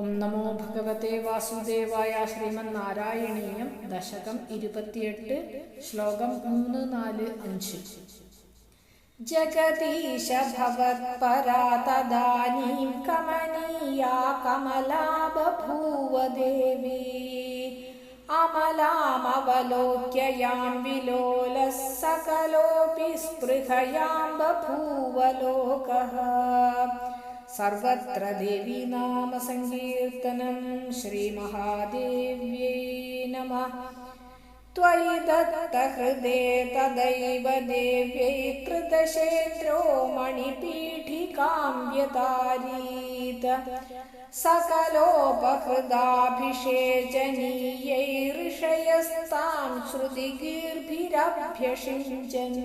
ഓം നമോ ഭഗവത്തെ വാസുദേവായ ശ്രീമന്നാരായണീയം ദശകം ഇരുപത്തിയെട്ട് ശ്ലോകം മൂന്ന് നാല് അഞ്ച്. ജഗദീശ ഭവത്പരാ തദാനീം കമനീയാ കമലാ ബഭൂവ ദേവി അമലാമവലോക്യയാം വിലോല സകലോപി സ്പൃഹയാം ബഭൂവലോകഃ. सर्वत्र देवी नाम सङ्कीर्तनं श्रीमहादेव्यै नमः। त्वयि दत्तहृदे तदैव देव्यै कृतशेत्रो मणिपीठिकां व्यतारीत सकलोपहृदाभिषेचनीयैर्षयस्तां श्रुतिगीर्भिरभ्यषिञ्चन्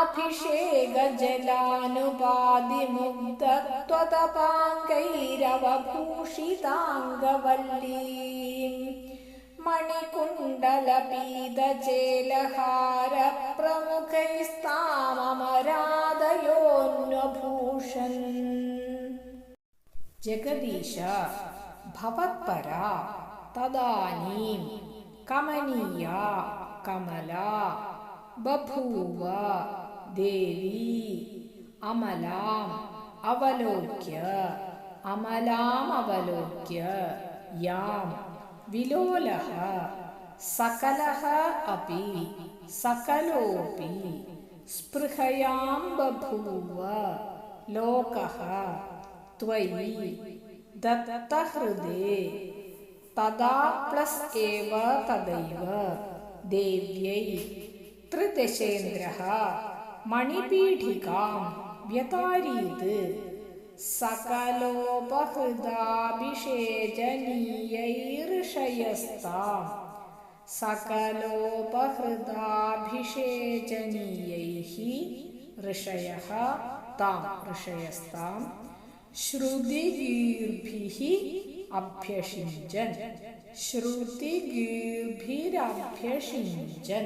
अभिषेकजलानुपादिमुग्धत्वदपाङ्गैरवभूषिताङ्गवल्लीम् मणिकुण्डलपीतचेलहारप्रमुखैस्तामरादयोऽन्वभूषन् जगदीश भवत्परा तदानीं कमनीया कमला बभूव देवी अमलाम् अवलोक्य अमलाम् अवलोक्य यां विलोलः सकलः अपि सकलोऽपि स्पृहयां बभूव लोकः त्वयि दत्तहृदे तदा प्लस् एव तदैव देव्यै ത്രിദശേന്ദ്രഃ മണിപീഠികാം വ്യതാരീത് സകലോപഹൃദാഭിഷേചനീയൈർഷയസ്താം സകലോപഹൃദാഭിഷേചനീയൈः ഋഷയः താം ഋഷയസ്താം ശ്രുതിഗീർഭിः അഭ്യഷിഞ്ചൻ ശ്രുതിഗീർഭിരഭ്യഷിഞ്ചൻ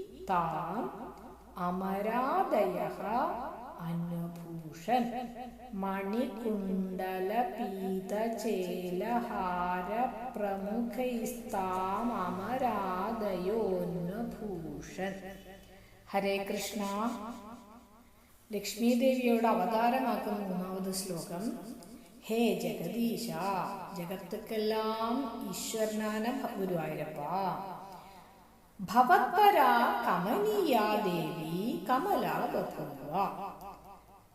താം അമരാദയ അനുഭൂഷൻ മണികുണ്ടലപീതചേലഹാരപ്രമുഖൈസ്താമരാദയോന്നഭൂഷൻ ഹരേ കൃഷ്ണ. ലക്ഷ്മീദേവിയോട് അവതാരമാക്കുന്ന മൂന്നാമത് ശ്ലോകം. ഹേ ജഗദീശ ജഗത്തുക്കെല്ലാം ഈശ്വരനാന ഗുരുവായൂരപ്പ. ഭവത്പര കമനീയാ ദേവി കമല ബഭൂവ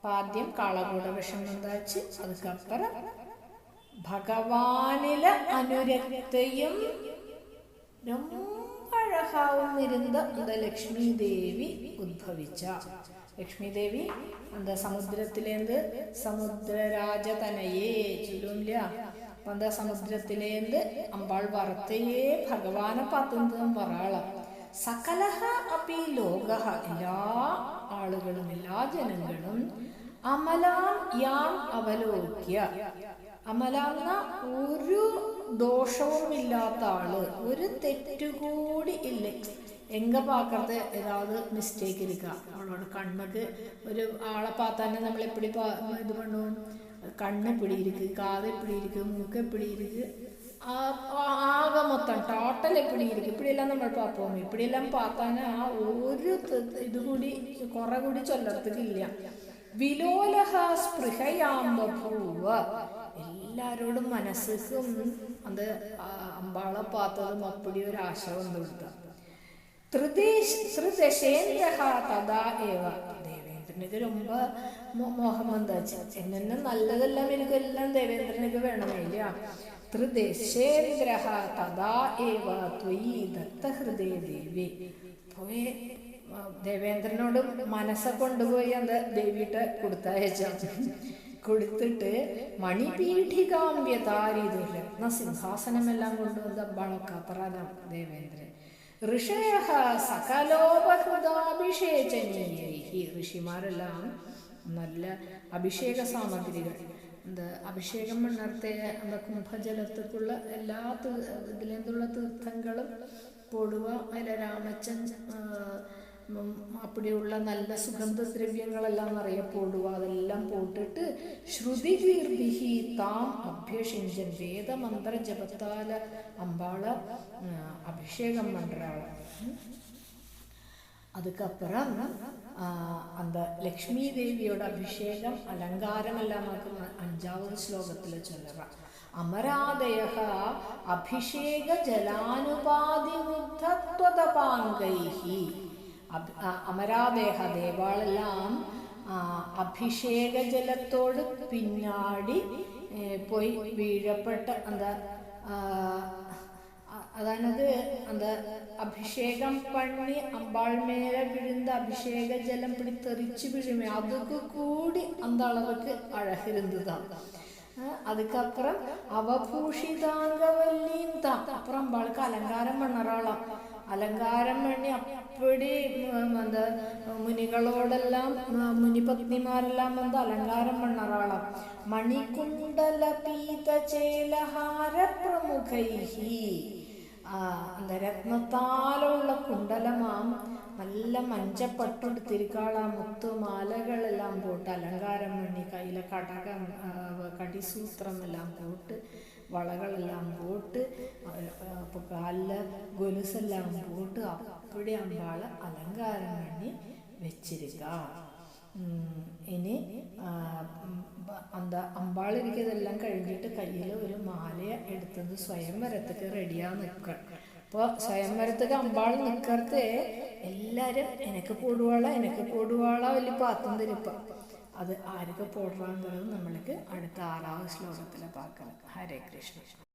ആദ്യം കാളകൂട വിഷമം താച്ച് അതുക്കപ്പുറം ഭഗവാനില അനുരക്തയും ரொம்ப அழகாவும் இருந்த அந்த லக்ஷ்மி தேவி உத்பவிச்ச லக்ஷ்மி தேவி அந்த சமுத்திரத்திலேருந்து சமுத்திரராஜ தனையே சொல்லும் இல்லையா മന്ദസമുദ്രത്തിലേന്ത് അമ്പാൾ വറത്തയേ ഭഗവാനെ പത്തുന്നതും പറയാള സകലഹ അപ്പി ലോക എല്ലാ ആളുകളും എല്ലാ ജനങ്ങളും അമലാം യാം അവലോക്യ. അമലാന്ന ഒരു ദോഷവും ഇല്ലാത്ത ആൾ. ഒരു തെറ്റുകൂടി ഇല്ല. എങ്ക പാക്കത്ത് ഏതാവത് മിസ്റ്റേക്ക് ഇരിക്കുക അവളോട് കണ്ണുക്ക് ഒരു ആളെ പാത്താനെ നമ്മൾ എപ്പിടി ഇത് പണ്ടു கண்ணு இப்படி இருக்கு காது இப்படி இருக்கு மூக்கு இப்படி இருக்கு ஆக மொத்தம் டோட்டல் எப்படி இருக்கு இப்படியெல்லாம் നമ്മൾ பார்ப்போம் இப்படியெல்லாம் பார்த்தானே ആ ഒരു ഇത് കൂടി കുറെ കൂടി ചൊല്ലത്തില്ല വിലോലഹ സ്പൃഹയാമ്പൂവ എല്ലാരോടും മനസ്സുക്കും അത് അമ്പാളെ പാത്തതും അപ്പടി ഒരു ആശ വന്നു കൊടുത്ത ത്രിദശേന്ദ്ര തഥാ ഏവ ദേവേന്ദ്രനൊക്കെ രൊമ്പ മോഹം വന്നാച്ചു എന്നെ നല്ലതെല്ലാം എനിക്കെല്ലാം ദേവേന്ദ്രനൊക്കെ വേണമില്ല ത്രിദേശേ വിഗ്രഹ തഥാ ഏവ ത്വയി ദത്തഹൃദയ ദേവി. പോയി ദേവേന്ദ്രനോട് മനസ്സെ കൊണ്ടുപോയി അത് ദേവിയിട്ട് കൊടുത്തയച്ച? കൊടുത്തിട്ട് മണിപീഠികാമ്പ്യതാരി ദുരത്ന സിംഹാസനമെല്ലാം കൊണ്ടുവന്ന ബളക്കപ്പറാനാണ് ദേവേന്ദ്രൻ. ഋഷയ സകലോപഹൃതാഭിഷേചനീയൈ ഋഷിമാരെല്ലാം നല്ല അഭിഷേക സാമഗ്രികൾ. എന്താ അഭിഷേകം മണ്ണർത്തെ എന്താ കുംഭജലത്തേക്കുള്ള എല്ലാ തീ- ഇതിലേന്തുള്ള തീർത്ഥങ്ങളും പൊടുവ അതിലെ രാമച്ചൻ അപ്പടിയുള്ള നല്ല സുഗന്ധദ്രവ്യങ്ങളെല്ലാം നിറയെ അതെല്ലാം പോട്ടിട്ട് ശ്രുതി കീർത്തിഹി താം അഭ്യഷിഞ്ചൻ വേദമന്ത്ര ജപത്താല അമ്പാള അഭിഷേകം മണ്ടരാള അതുക്കപ്പുറം അന്ത ലക്ഷ്മി ദേവിയുടെ അഭിഷേകം അലങ്കാരമെല്ലാം നമുക്ക് അഞ്ചാമത് ശ്ലോകത്തിൽ ചൊല്ലുക അമരാദയ അഭിഷേക ജലാനുപാതി അമരാദേഹ ദേവാളെല്ലാം ആ, അഭിഷേക ജലത്തോട് പിന്നാടി ഏ, പോയി വീഴപ്പെട്ട എന്താ ആ, அ- அதானது அந்த அபிஷேகம் பண்ணி அம்பாள் மேல விழுந்த அபிஷேக ஜலம் இப்படி தெறிச்சு விழுமே அதுக்கு கூடி அந்த அளவுக்கு அழகு இருந்துதான் அஹ் அதுக்கப்புறம் அவபூஷிதாங்கவல்லியும் தான் அப்புறம் அம்பாளுக்கு அலங்காரம் பண்ணறாளாம் അലങ്കാരം വേണ്ടി അപ്പടി എന്താ മുനികളോടെല്ലാം മുനിപത്നിമാരെല്ലാം എന്താ അലങ്കാരം പണ്ണറാളാം മണികുണ്ടല പീതചേലഹാര പ്രമുഖൈഹി. ആ എന്താ രത്നത്താലുള്ള കുണ്ടലമാം നല്ല മഞ്ചപ്പട്ടെടുത്തിരിക്കാള. മുത്തു മാലകളെല്ലാം പോട്ട് അലങ്കാരം വേണ്ടി കയ്യിലെ കടകം കടിസൂത്രം എല്ലാം പോട്ട് പോട്ട് അപ്പോൾ കാലിൽ ഗൊലുസെല്ലാം പോട്ട് അപ്പോഴെ അമ്പാൾ അലങ്കാരം പണി വെച്ചിരിക്ക. ഉം, ഇനി എന്താ അമ്പാളിരിക്കതെല്ലാം കഴിഞ്ഞിട്ട് കയ്യിൽ ഒരു മാലയ എടുത്തത് സ്വയംവരത്തേക്ക് റെഡിയാ നിൽക്കുക അപ്പോൾ സ്വയംവരത്തേക്ക് അമ്പാൾ നിൽക്കറത്തെ എല്ലാവരും എനക്ക് കൂടുവാള എനക്ക് കൂടുവാള വലിയ പാത്തം തിരിപ്പ. അത് ആരൊക്കെ പോടാന്നുള്ളത് നമ്മൾക്ക് അടുത്ത ആറാം ശ്ലോകത്തിൽ പാക്കണം ഹരേ കൃഷ്ണ.